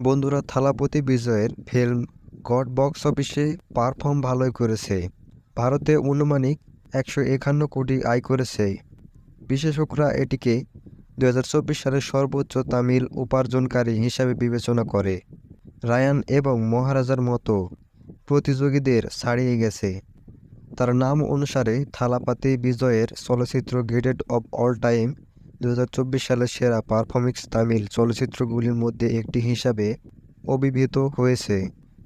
বন্ধুরা, থালাপতি বিজয়ের film god box অফিসে পারফর্ম ভালোই করেছে। ভারতে অনুমানিক একশো একান্ন কোটি আয় করেছে। বিশেষজ্ঞরা এটিকে দু হাজার চব্বিশ সালের সর্বোচ্চ তামিল উপার্জনকারী হিসাবে বিবেচনা করে। রায়ান এবং মহারাজার মতো প্রতিযোগীদের ছাড়িয়ে গেছে। তার নাম অনুসারে থালাপাতি বিজয়ের চলচ্চিত্র গ্রেডেড অব অল টাইম দু সালের সেরা পারফরমেন্স তামিল চলচ্চিত্রগুলির মধ্যে একটি হিসাবে অভিহিত হয়েছে।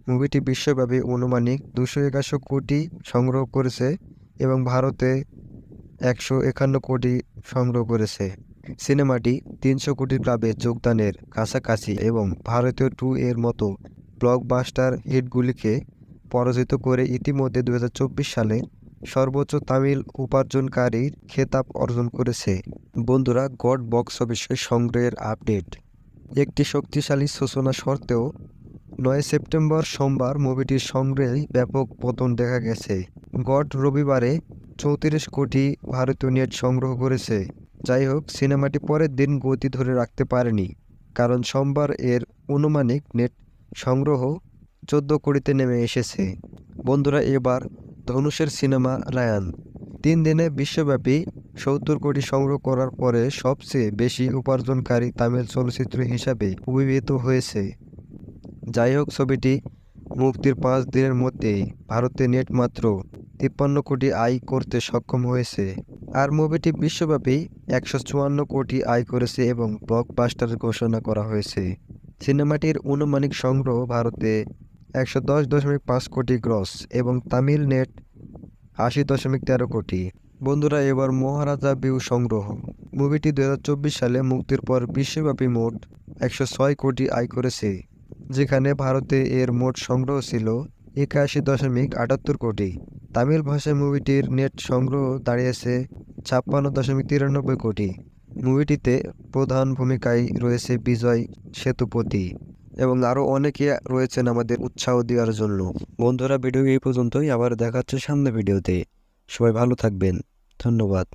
মুভিটি বিশ্বব্যাপী অনুমানিক দুশো একাশো কোটি সংগ্রহ করেছে এবং ভারতে একশো একান্ন কোটি সংগ্রহ করেছে। সিনেমাটি তিনশো কোটি ক্লাবে যোগদানের কাছাকাছি এবং ভারতীয় টু এর মতো ব্লকবাস্টার হিটগুলিকে পরাজিত করে ইতিমধ্যে দু হাজার চব্বিশ সালে সর্বোচ্চ তামিল উপার্জনকারীর খেতাব অর্জন করেছে। বন্ধুরা, গড বক্স অফিসে সংগ্রহের আপডেট। একটি শক্তিশালী সূচনা সত্ত্বেও নয় সেপ্টেম্বর সোমবার মুভিটির সংগ্রহে ব্যাপক পতন দেখা গেছে। গড রবিবারে চৌত্রিশ কোটি ভারতীয় নেট সংগ্রহ করেছে। যাই হোক, সিনেমাটি পরের দিন গতি ধরে রাখতে পারেনি, কারণ সোমবার এর অনুমানিক নেট সংগ্রহ চোদ্দ কোটিতে নেমে এসেছে। বন্ধুরা, এবার ধনুষের সিনেমা রায়ান। তিন দিনে বিশ্বব্যাপী সত্তর কোটি সংগ্রহ করার পরে সবচেয়ে বেশি উপার্জনকারী তামিল চলচ্চিত্র হিসাবে অভিহিত হয়েছে। যাই হোক, ছবিটি মুক্তির পাঁচ দিনের মধ্যেই ভারতে নেট মাত্র তিপ্পান্ন কোটি আয় করতে সক্ষম হয়েছে। আর মুভিটি বিশ্বব্যাপী একশো চুয়ান্ন কোটি আয় করেছে এবং ব্লকবাস্টার ঘোষণা করা হয়েছে। সিনেমাটির অনুমানিক সংগ্রহ ভারতে একশো দশ দশমিক পাঁচ কোটি গ্রস এবং তামিল নেট আশি দশমিক তেরো কোটি। বন্ধুরা, এবার মহারাজা বিউ সংগ্রহ। মুভিটি দু হাজার চব্বিশ সালে মুক্তির পর বিশ্বব্যাপী মোট একশো ছয় কোটি আয় করেছে, যেখানে ভারতে এর মোট সংগ্রহ ছিল একাশি দশমিক আটাত্তর কোটি। তামিল ভাষায় মুভিটির নেট সংগ্রহ দাঁড়িয়েছে ছাপ্পান্ন দশমিক তিরানব্বই কোটি। মুভিটিতে প্রধান ভূমিকায় রয়েছে বিজয় সেতুপতি। এবং আরও অনেকে রয়েছেন আমাদের উৎসাহ দেওয়ার জন্য। বন্ধুরা, ভিডিও এই পর্যন্তই। আবার দেখাচ্ছে সামনে ভিডিওতে। সবাই ভালো থাকবেন। ধন্যবাদ।